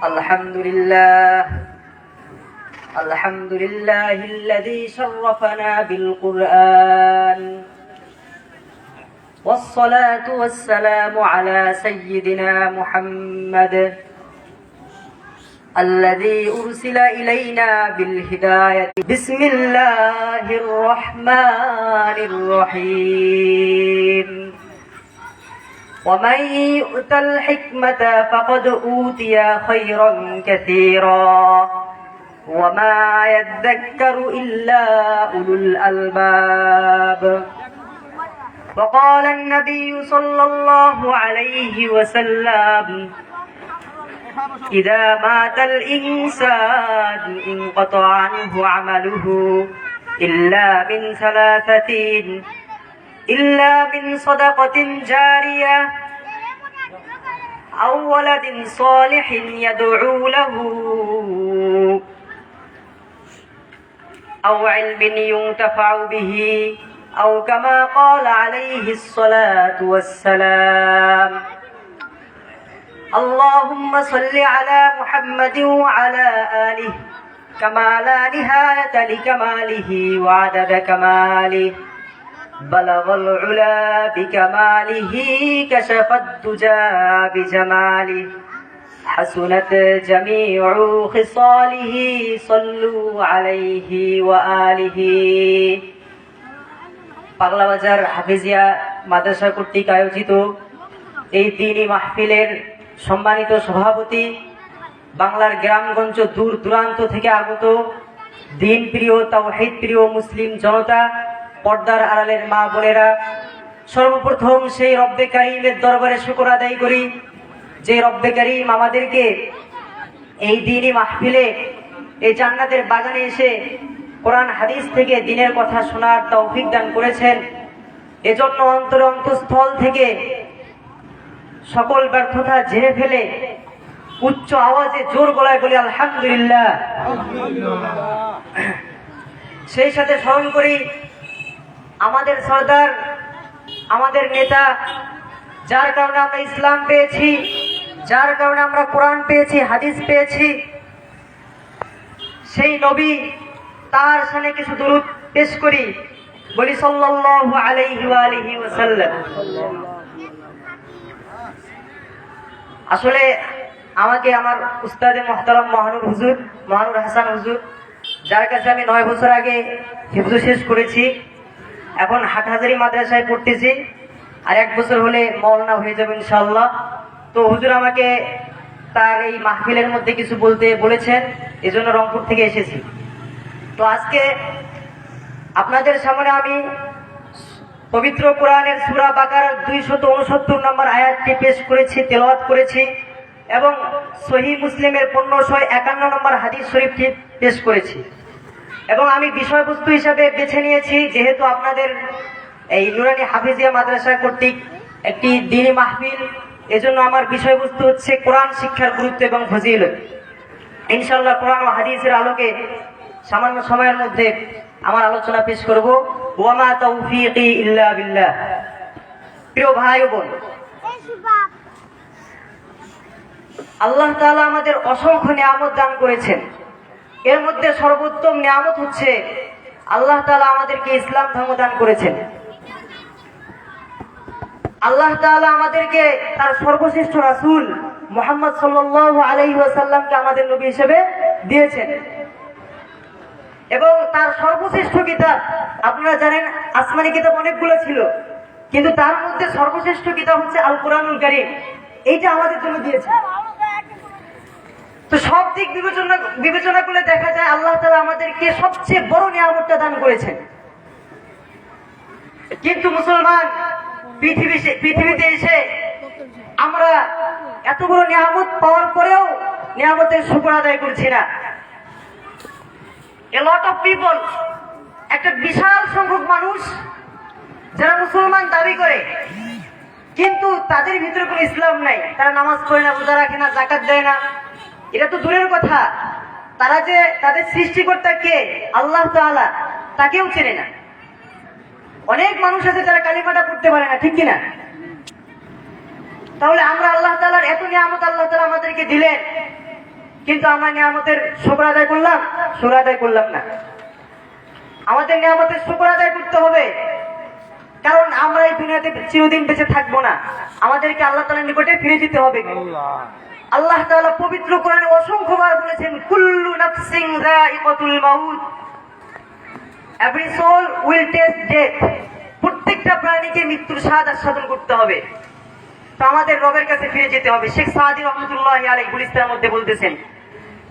الحمد لله الحمد لله الذي شرفنا بالقرآن. والصلاة والسلام على سيدنا محمد. الذي أرسل إلينا بالهداية. بسم الله الرحمن الرحيم. ومن يؤت الحكمة فقد أوتي خيرا كثيرا. وما يذكر إلا أولو الألباب. وقال النبي صلى الله عليه وسلم إذا مات الإنسان انقطع عنه عمله إلا من ثلاثة إلا من صدقة جارية أو ولد صالح يدعو له. أو علم ينتفع به. أو كما قال عليه الصلاة والسلام. اللهم صل على محمد وعلى آله. كما لا نهاية لكماله وعدد كماله. بلغ العلا بكماله كشف الدجى بجماله حسنت جميع خصاله صلوا عليه وآله পাগলাবাজার হাফিজিয়া মাদ্রাসা কর্তৃক আয়োজিত এই দিনই মাহফিলের সম্মানিত সভাপতি বাংলার গ্রামগঞ্জ দূর দূরান্ত থেকে আগত দিন প্রিয় তাওহিদ প্রিয় মুসলিম জনতা পর্দার আড়ালের মা বোনেরা সর্বপ্রথম সেই রব্বে কারিমের দরবারে শুকর আদায় করি যে রব্বে কারিম আমাদেরকে এই দিনই মাহফিলে এই জান্নাতের বাগানে এসে কোরআন হাদিস থেকে দিনের কথা শোনার তৌফিক দান করেছেন। এজন্য অন্তর অন্তঃস্থল থেকে সকল ব্যর্থতা ঝেড়ে ফেলে উচ্চ আওয়াজে জোর গলায় বলি আলহামদুলিল্লাহ। সেই সাথে স্মরণ করি আমাদের সর্দার, আমাদের নেতা, যার কারণে আমরা ইসলাম পেয়েছি, যার কারণে আমরা কোরআন পেয়েছি, হাদিস পেয়েছি, সেই নবী তার সামনে কিছু দূরত পেশ করি, বলি আলিহি আসলে আমাকে আমার উস্তাদে মোহতারাম মহানুর হুজুর, মহানুর হাসান হুজুর, যার কাছে আমি নয় বছর আগে হিফজু শেষ করেছি এখন হাটহাজারি মাদ্রাসায় পড়তেছি। আর এক বছর হলে মৌলানা হয়ে যাবে ইনশাল্লাহ তো হুজুর আমাকে তার এই মাহফিলের মধ্যে কিছু বলতে বলেছেন, এজন্য রংপুর থেকে এসেছি। তো আজকে আপনাদের সামনে আমি পবিত্র কোরআনের সুরা বাকার দুইশত উনসত্তর নম্বর আয়াতটি পেশ করেছি, তেলাওয়াত করেছি এবং সহি মুসলিমের পনেরোশো একান্ন নম্বর হাদিস শরীফটি পেশ করেছি। এবং আমি বিষয়বস্তু হিসাবে বেছে নিয়েছি, যেহেতু আপনাদের এই নুরানি হাফিজিয়া মাদ্রাসা কর্তৃক একটি দিনী মাহফিল, এজন্য আমার বিষয়বস্তু হচ্ছে কোরআন শিক্ষার গুরুত্ব এবং ফজিলত। ইনশাল্লাহ কোরআন ও হাদিসের আলোকে সামান্য সময়ের মধ্যে আমার আলোচনা পেশ করব। ওয়ামা তৌফিকি ইল্লা বিল্লাহ। প্রিয় ভাই বোন, আল্লাহ তাআলা আমাদের অসংখ্য নিয়ামত দান করেছেন। এর মধ্যে সর্বোত্তম নিয়ামত হচ্ছে আল্লাহ তালা আমাদেরকে ইসলাম ধর্ম দান করেছেন। আল্লাহ তাআলা আমাদেরকে তার সর্বশ্রেষ্ঠ রাসূল মোহাম্মদ সাল্লাল্লাহু আলাইহি ওয়াসাল্লামকে আমাদের নবী হিসেবে দিয়েছেন। এবং তার সর্বশ্রেষ্ঠ কিতাব, আপনারা জানেন আসমানি কিতাব অনেকগুলো ছিল, কিন্তু তার মধ্যে সর্বশ্রেষ্ঠ কিতাব হচ্ছে আল কোরআনুল কারীম। এইটা আমাদের জন্য দিয়েছে। তো সব দিক বিবেচনা বিবেচনা করলে দেখা যায় আল্লাহ তালা আমাদেরকে সবচেয়ে বড় নিয়ামতটা দান করেছেন। কিন্তু মুসলমান পৃথিবী পৃথিবীতে এসে আমরা এত বড় নিয়ামত পাওয়ার পরেও নিয়ামতের শুকর আদায় করছি না। এ লট অফ পিপল একটা বিশাল সংখ্যক মানুষ যারা মুসলমান দাবি করে, কিন্তু তাদের ভিতরে কোনো ইসলাম নাই। তারা নামাজ পড়ে না, রোজা রাখে না জাকাত দেয় না। এটা তো দূরের কথা। তারা যে তাদের সৃষ্টিকর্তা কে, আল্লাহ তাআলা, তাকেও চেনে না। অনেক মানুষ আছে যারা কালিমাটা পড়তে পারে না, ঠিক কিনা? তাহলে আমরা আল্লাহ তাআলার এত নিয়ামত আল্লাহ তাআলা আমাদেরকে দিলেন, কিন্তু আমরা নিয়ামতের শুকর আদায় করলাম শুকর আদায় করলাম না। আমাদের নিয়ামতের শুকর আদায় করতে হবে। কারণ আমরা এই দুনিয়াতে চিরদিন বেঁচে থাকব না। আমাদেরকে আল্লাহ তালার নিকটে ফিরে যেতে হবে। আল্লাহ তাআলা পবিত্র করেন অসংখ্যবার বলেছেন, কুল্লু নাফসিং যায়িকাতুল মাউত। Every soul will taste death প্রত্যেকটা প্রাণীকে মৃত্যুর স্বাদ আস্বাদন করতে হবে। তো আমাদের রবের কাছে ফিরে যেতে হবে। শেখ সাহাদি রহমতুল্লাহ আলাই গুলিস্তার মধ্যে বলতেছেন,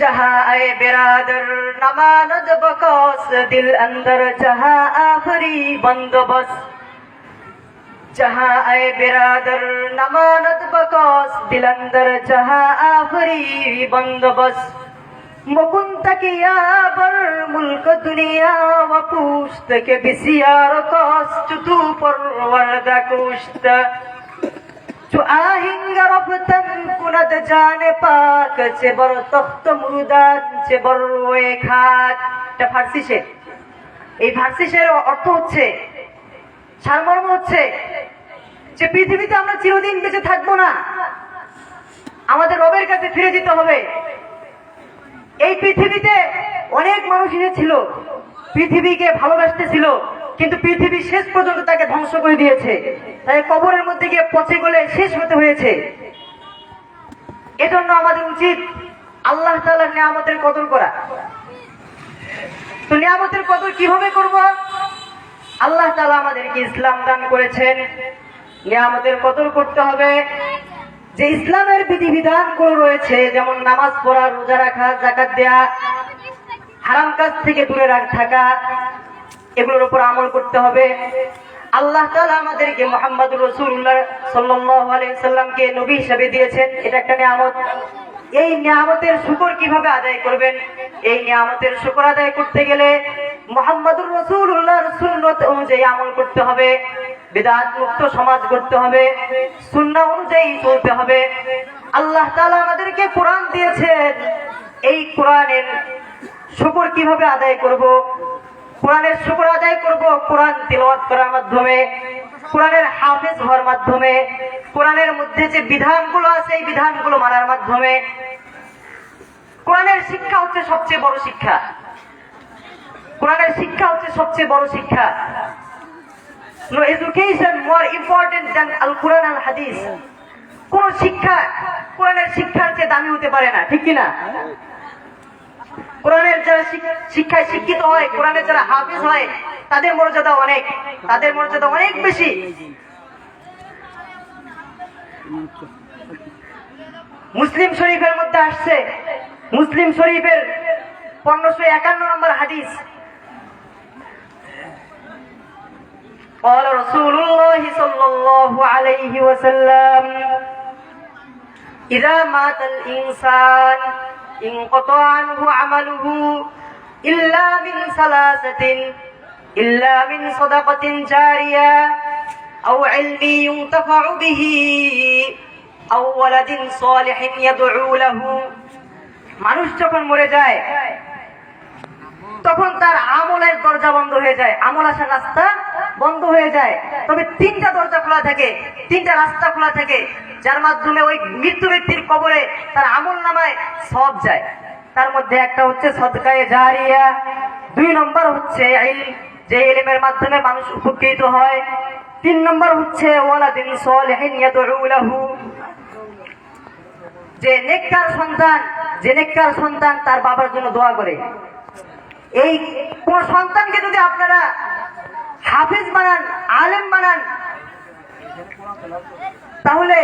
যাহা আয়ে برادر نماند بکوس دل اندر جہاں آخری जहाँ आए बिरादर नमानद बकौस दिल अंदर जहाँ आखरी बंदोबस्त मुकुंद किया बर मुल्क दुनिया व पूछत के बिसियार कौस्त तू परवरदा कुश्त जो আহিঙ্গ রফতন কুনদ জানে পাক চে বড় তখ্ত মুরুদান চে বড় ওয়ে খাট এটা ফার্সি শের এই ফার্সি শের অর্থ হচ্ছে সারমর্ম হচ্ছে যে পৃথিবীতে আমরা চিরদিন বেঁচে থাকব না, আমাদের রবের কাছে ফিরে যেতে হবে। এই পৃথিবীতে অনেক মানুষ ছিল পৃথিবীকে ভালোবাসতেছিল কিন্তু পৃথিবী শেষ পর্যন্ত তাকে ধ্বংস করে দিয়েছে। তাই কবরের মধ্যে গিয়ে পচে গলে শেষ হতে হয়েছে। এজন্য আমাদের উচিত আল্লাহ তাআলার নিয়ামতের কদর করা। তো নিয়ামতের কদর কীভাবে করব? আল্লাহ তাআলা আমাদেরকে ইসলাম দান করেছেন। নিয়ামতের কদর করতে হবে। যে ইসলামের বিধিবিধানগুলো রয়েছে, যেমন নামাজ পড়া, রোজা রাখা জাকাত দেয়া, হারাম কাজ থেকে দূরে থাকা, এগুলোর উপর আমল করতে হবে। আল্লাহ তাআলা আমাদেরকে মোহাম্মদ রসুল্লাহ সাল্লামকে নবী হিসাবে দিয়েছেন। এটা একটা নিয়ামত। এই নিয়ামতের শুকর কীভাবে আদায় করবেন? এই নিয়ামতের শুকর আদায় করতে গেলে মোহাম্মদুর রসুল্লাহর সুন্নত অনুযায়ী আমল করতে হবে। বেদাত মুক্ত সমাজ করতে হবে, সুন্নাহ অনুযায়ী চলতে হবে। আল্লাহ তাআলা আমাদেরকে কোরআন দিয়েছেন। এই কোরআনের শুকুর কীভাবে আদায় করব? কোরআনের শুকর আদায় করব কোরআন তিলওয়াত করার মাধ্যমে, কোরআনের হাফেজ হওয়ার মাধ্যমে, কোরআনের মধ্যে যে বিধানগুলো আছে এই বিধানগুলো মানার মাধ্যমে। কোরআনের শিক্ষা হচ্ছে সবচেয়ে বড় শিক্ষা। কোরআনের শিক্ষা হচ্ছে সবচেয়ে বড় শিক্ষা। No education more important than আল কোরআন আল হাদিস কোন শিক্ষা, কোরআনের শিক্ষার চেয়ে দামি হতে পারে না, ঠিক কি না? কোরআনের যারা শিক- শিক্ষায় শিক্ষিত হয়, কোরআনের যারা হাফিজ হয়, তাদের মর্যাদা অনেক, তাদের মর্যাদা অনেক বেশি। মুসলিম শরীফের মধ্যে আসছে, মুসলিম শরীফের পনেরোশো একান্ন নম্বর হাদিস। قال رسول الله صلى الله عليه وسلم إذا مات الإنسان انقطع عنه عمله إلا من ثلاثة إلا من صدقة جارية أو علم ينتفع به أو ولد صالح يدعو له মানুষ যখন মরে যায় তখন তার আমলের দরজা বন্ধ হয়ে যায়। আমল আসার রাস্তা বন্ধ হয়ে যায়। তবে তিনটা দরজা খোলা থাকে, তিনটা রাস্তা খোলা থাকে, যার মাধ্যমে ওই মৃত্যু ব্যক্তির কবরে তার আমল নামায় সব যায়। তার মধ্যে একটা হচ্ছে সদকায়ে জারিয়া, দুই নম্বর হচ্ছে যে ইলমের মাধ্যমে মানুষ উপকৃত হয়। তিন নম্বর হচ্ছে ওয়ালাদিন সালিহিন ইয়াদউ লাহু, যে নেককার সন্তান, যে নেককার সন্তান তার বাবার জন্য দোয়া করে। এই কোন সন্তানকে যদি আপনারা হাফিজ বানান, আলেম বানান, তাহলে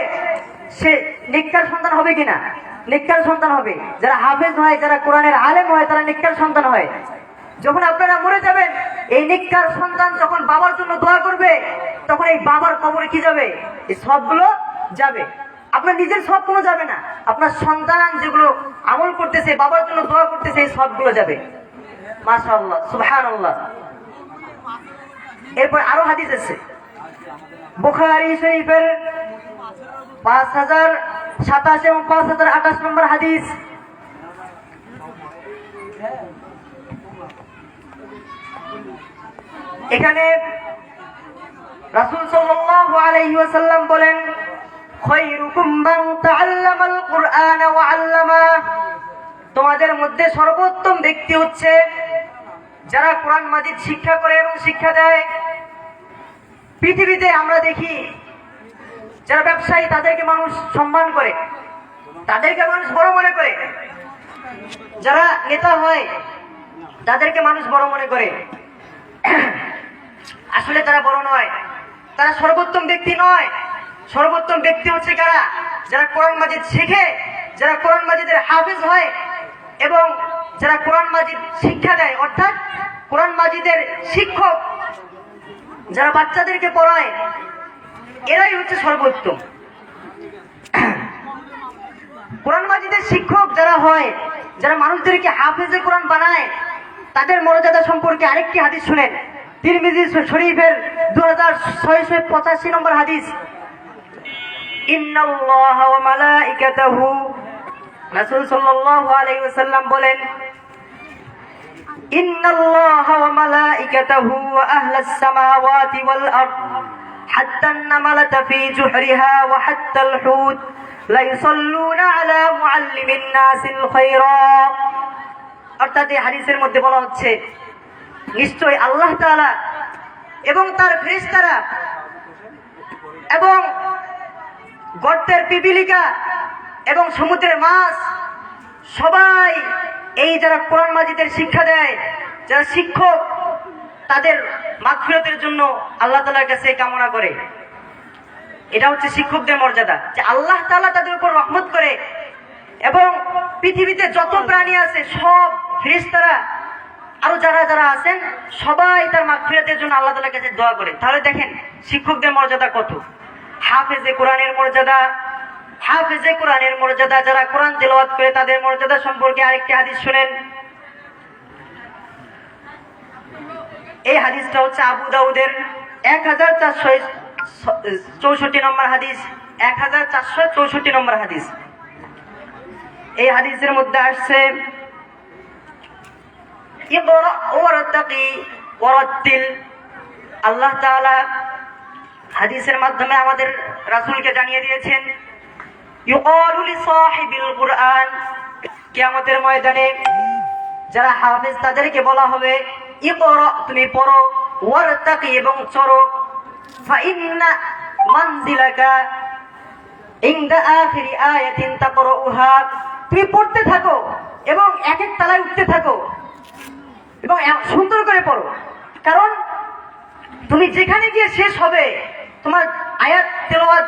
সে নিকার সন্তান হবে কিনা? নিকার সন্তান হবে। যারা হাফেজ হয়, যারা কোরআনের আলেম হয়, তারা নিকার সন্তান হয়। যখন আপনারা মরে যাবেন, এই নিকার সন্তান যখন বাবার জন্য দোয়া করবে, তখন এই বাবার কবরে কি যাবে? এই সবগুলো যাবে। আপনার নিজের সব কোনো যাবে না। আপনার সন্তান যেগুলো আমল করতেছে, বাবার জন্য দোয়া করতেছে, এই সবগুলো যাবে। এরপর আরও হাদিস আছে। বুখারী শরীফের পাঁচ হাজার সাতাশ এবং পাঁচ হাজার আঠাশ নম্বর হাদিস। এখানে রাসূল সাল্লাল্লাহু আলাইহি ওয়াসাল্লাম বলেন খায়রুকুম মান তাআল্লামাল কুরআন ওয়া আল্লামা। তোমাদের মধ্যে সর্বোত্তম ব্যক্তি হচ্ছে যারা কোরআন মাজিদ শিক্ষা করে এবং শিক্ষা দেয়, পৃথিবীতে আমরা দেখি যারা ব্যবসায়ী, তাদেরকে মানুষ সম্মান করে, তাদেরকে মানুষ বড় মনে করে। যারা নেতা হয়, তাদেরকে মানুষ বড় মনে করে। আসলে তারা বড় নয়, তারা সর্বোত্তম ব্যক্তি নয়। সর্বোত্তম ব্যক্তি হচ্ছে কারা? যারা কোরআন মাজিদ শেখে, যারা কোরআন মাজিদের হাফিজ হয়, এবং যারা কোরআন মাজিদ শিক্ষা দেয়, অর্থাৎ কোরআন মাজিদের শিক্ষক যারা বাচ্চাদেরকে পড়ায়, এরাই হচ্ছে সর্বোত্তম। কোরআন মাজিদের শিক্ষক যারা হয়, যারা মানুষদেরকে হাফেজে কোরআন বানায়, তাদের মর্যাদা সম্পর্কে আরেকটি হাদিস শুনেন। তিরমিজি শরীফের দু হাজার ছয়শো পঁচাশি নম্বর হাদিস, ইন্নাল্লাহ ওয়া মালাইকাতাহু রাসূল সাল্লাল্লাহু আলাইহি ওয়াসাল্লাম বলেন ইন্নাল্লাহ ওয়া মালাইকাতাহু ওয়া আহলাস সামাওয়াতি ওয়াল আরদ حتى النملة في جحرها وحتى الحوت ليصلون على معلم الناس الخيرا অর্থাৎ এই হাদিসের মধ্যে বলা হচ্ছে নিশ্চয় আল্লাহ তাআলা এবং তার ফেরেশতারা এবং গর্তের পিপিলিকা এবং সমুদ্রের মাছ। সবাই এই যারা কোরআন মাজিদের শিক্ষা দেয়, যারা শিক্ষক, তাদের মাগফিরতের জন্য আল্লাহ তালার কাছে কামনা করে। এটা হচ্ছে শিক্ষকদের মর্যাদা, যে আল্লাহ তাআলা তাদের উপর রহমত করে এবং পৃথিবীতে যত প্রাণী আছে, সব ফেরেশতারা, আরও যারা যারা আছেন, সবাই তার মাগফিরাতের জন্য আল্লাহ তাআলার কাছে দোয়া করে তাহলে দেখেন, শিক্ষকদের মর্যাদা কত? হাফেজে কোরআনের মর্যাদা হাফেজে কোরআনের মর্যাদা যারা কোরআন তেলাওয়াত করে তাদের মর্যাদা সম্পর্কে আরেকটি হাদিস শুনেন। এই হাদিসটা হচ্ছে আবু দাউদের এক হাজার চারশো চৌষট্টি নম্বর হাদিস, এক হাজার চারশো চৌষট্টি নম্বর হাদিস। এই হাদিসের মধ্যে আসছে আল্লাহ হাদিসের মাধ্যমে আমাদের রাসূলকে জানিয়ে দিয়েছেন কুরআন। ময়দানে যারা হাফেজ, তাদেরকে বলা হবে, ইকরা, তুমি পড়ো এবং চড়ো। তুমি পড়তে থাকো এবং এক এক তালায় উঠতে থাকো এবং সুন্দর করে পড়ো। কারণ তুমি যেখানে গিয়ে শেষ হবে, তোমার আয়াত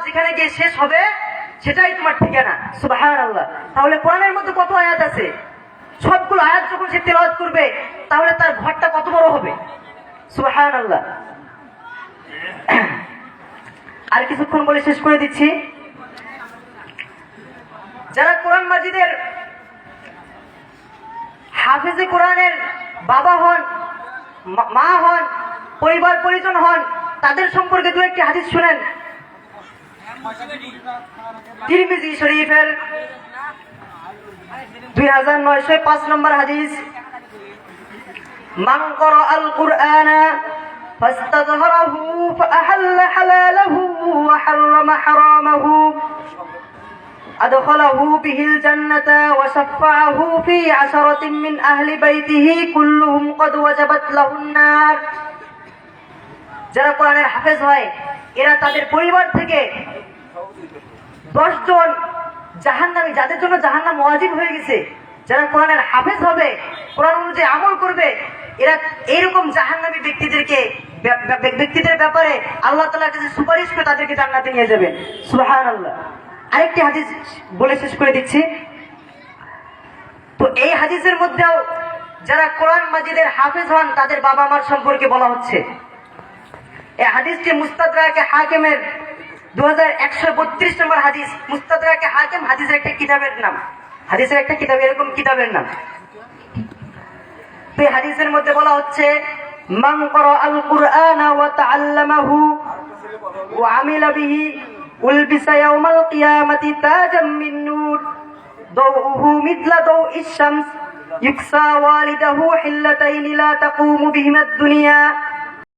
যেখানে গিয়ে শেষ হবে সেটাই তোমার ঠিকানা। সুবহানাল্লাহ। তাহলে কোরআনের মধ্যে কত আয়াত আছে? সবগুলো আয়াত যখন সে তেলাওয়াত করবে, তাহলে তার ঘরটা কত বড় হবে? সুবহানাল্লাহ। আর কিছুক্ষণ বলে শেষ করে দিচ্ছি। যারা কোরআন মাজিদের হাফিজে কোরআনের বাবা হন, মা হন, পরিবার পরিজন হন, তাদের সম্পর্কে দু একটি হাদিস শুনেন। তিরমিজি শরীফের দুই হাজার নয়শো পাঁচ নম্বর হাদিস من قرأ القرآن فاستظهره فأحل حلاله وحرم حرامه أدخله به الجنة وشفعه في عشرة من أهل بيته كلهم قد وجبت له النار যারা কোরআনের হাফেজ হয় এরা তাদের পরিবার থেকে দশজন জাহান্নামী, যাদের জন্য জাহান্নাম ওয়াজিব হয়ে গেছে, যারা কোরআনের হাফেজ হবে, কোরআন অনুযায়ী আমল করবে, এরা এইরকম জাহান্নামী ব্যক্তিদেরকে, ব্য- ব্য- ব্যক্তিদের ব্যাপারে আল্লাহ তালার কাছে সুপারিশ করে তাদেরকে জান্নাতে নিয়ে যাবে। সুহান আল্লাহ আরেকটি হাদিস বলে শেষ করে দিচ্ছি। তো এই হাদিসের মধ্যেও যারা কোরআন মাজিদের হাফেজ হন, তাদের বাবা মার সম্পর্কে বলা হচ্ছে। এই হাদিসটি মুস্তাদাকে হাকিমের দুহাজার একশো বত্রিশ নম্বর হাদিস। মুস্তাদাকে হাকিম হাদিসের একটা কিতাবের নাম। হাদিসের একটা কিতাব, এরকম কিতাবের নাম। তো হাদিসের মধ্যে বলা হচ্ছে, মান করা আল কুরআন ওয়া তাআল্লামাহু ওয়া আমিলা বিহি উলবিসা ইয়াউমাল কিয়ামাতি তাজাম মিন নূর। দাউহু মিথলা দাউ শামস ইকসা ওয়ালিদাহু হিল্লাতাইন লা তাকুমু বিহিমা দুনিয়া।